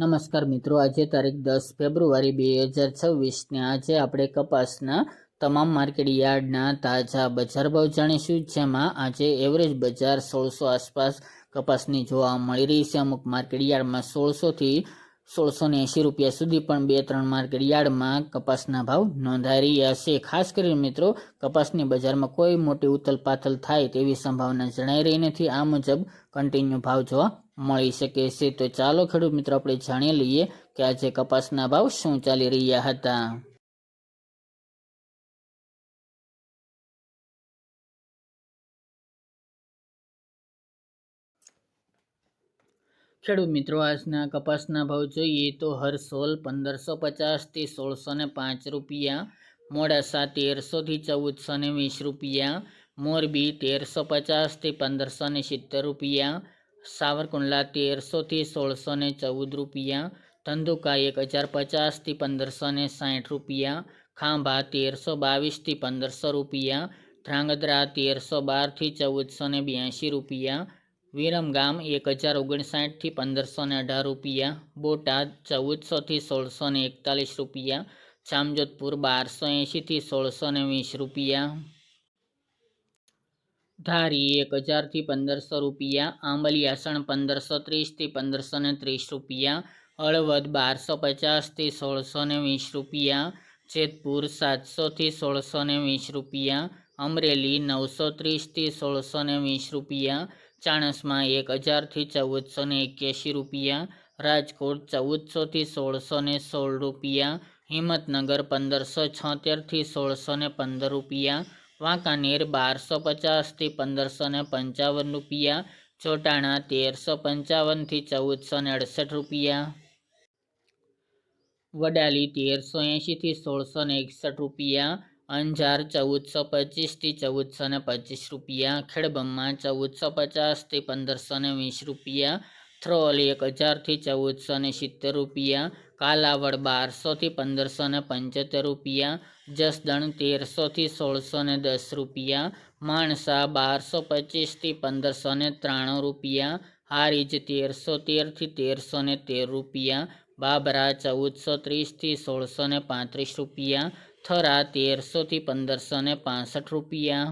નમસ્કાર મિત્રો, આજે તારીખ દસ ફેબ્રુઆરી બે હજાર છવ્વીસને આજે આપણે કપાસના તમામ માર્કેટ યાર્ડના તાજા બજાર ભાવ જાણીશું, જેમાં આજે એવરેજ બજાર સોળસો આસપાસ કપાસની જોવા મળી રહી છે. અમુક માર્કેટ યાર્ડમાં સોળસોથી સોળસો ને એંશી રૂપિયા સુધી પણ બે ત્રણ માર્કેટ યાર્ડમાં કપાસના ભાવ નોંધાઈ રહ્યા છે. ખાસ કરીને મિત્રો, કપાસની બજારમાં કોઈ મોટી ઉથલ પાથલ થાય તેવી સંભાવના જણાઈ રહી નથી. આ મુજબ કન્ટિન્યુ ભાવ જોવા મળી શકે છે. તો ચાલો ખેડૂત મિત્રો, આપણે જાણી લઈએ કે આજે કપાસના ભાવ શું ચાલી રહ્યા હતા. ખેડૂત મિત્રો, આજના કપાસના ભાવ જોઈએ તો હરસોલ પંદરસો પચાસથી સોળસો ને પાંચ રૂપિયા મોડાસા તેરસોથી ચૌદસો ને વીસ રૂપિયા, મોરબી તેરસો પચાસથી પંદરસો ને સિત્તેર રૂપિયા સાવરકુંડલા તેરસોથી સોળસો ને ચૌદ રૂપિયા, ધંધુકા એક હજાર પચાસથી પંદરસો ને સાઠ રૂપિયા, ખાંભા તેરસો બાવીસથી પંદરસો રૂપિયા, ધ્રાંગધ્રા તેરસો બારથી ચૌદસો ને બ્યાસી રૂપિયા, વિરમગામ એક હજાર ઓગણસાઠથી પંદરસો ને અઢાર રૂપિયા, બોટાદ ચૌદસોથી સોળસો ને એકતાલીસ રૂપિયા, જામજોધપુર બારસો એંશીથી સોળસો ને વીસ રૂપિયા. ધારી એક હજારથી પંદરસો રૂપિયા આંબલિયાસણ પંદરસો ત્રીસથી પંદરસો ને ત્રીસ રૂપિયા, હળવદ બારસો પચાસથી સોળસો ને વીસ રૂપિયા, જેતપુર સાતસોથી સોળસો ને વીસ રૂપિયા, અમરેલી નવસો ત્રીસથી સોળસો ને વીસ રૂપિયા, ચાણસમાં એક હજારથી ચૌદસો ને એક્યાસી રૂપિયા, રાજકોટ ચૌદસોથી સોળસો ને સોળ રૂપિયા, હિંમતનગર પંદરસો છોતેરથી સોળસો ને પંદર રૂપિયા વાંકાનેર બારસો પચાસથી પંદરસો ને પંચાવન રૂપિયા, ચોટાણા તેરસો પંચાવનથી ચૌદસો ને અડસઠ રૂપિયા. વડાલી તેરસો એંશીથી સોળસો ને એકસઠ રૂપિયા, અંજાર ચૌદસો પચીસથી ચૌદસો ને પચીસ રૂપિયા ખેડબમ્મા ચૌદસો પચાસથી પંદરસો ને વીસ રૂપિયા થ્રોલ એક હજારથી ચૌદસો ને સિત્તેર રૂપિયા, કાલાવડ બારસોથી પંદરસો ને પંચોતેર રૂપિયા, જસદણ તેરસોથી સોળસો ને દસ રૂપિયા, માણસા બારસો પચીસથી પંદરસો ને ત્રાણું રૂપિયા, હારીજ તેરસો તેરથી તેરસો ને તેર રૂપિયા, બાબરા ચૌદસો ત્રીસથી સોળસો ને પાંત્રીસ રૂપિયા, થરા તેરસોથી પંદરસો ને પાસઠ રૂપિયા.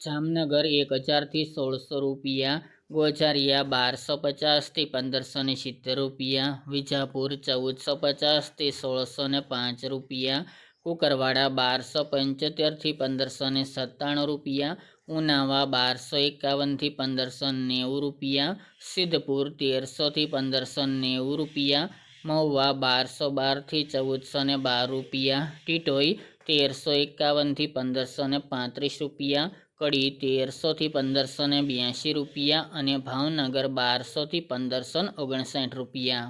જામનગર એક હજારથી સોળસો રૂપિયા ગોઝારિયા બારસો પચાસથી પંદરસો ને સિત્તેર રૂપિયા, વિજાપુર ચૌદસો પચાસથી સોળસો ને પાંચ રૂપિયા, કુકરવાડા બારસો પંચોતેરથી પંદરસો ને સત્તાણું રૂપિયા, ઉનાવા બારસો એકાવનથી પંદરસો નેવું રૂપિયા, સિદ્ધપુર તેરસોથી પંદરસો નેવું રૂપિયા, મહુવા બારસો બારથી ચૌદસો ને બાર રૂપિયા, ટીટોઈ તેરસો એકાવનથી પંદરસો ને પાંત્રીસ રૂપિયા કડી તેરસોથી પંદરસો ને બ્યાસી રૂપિયા અને ભાવનગર બારસોથી પંદરસો ઓગણસાઠ રૂપિયા.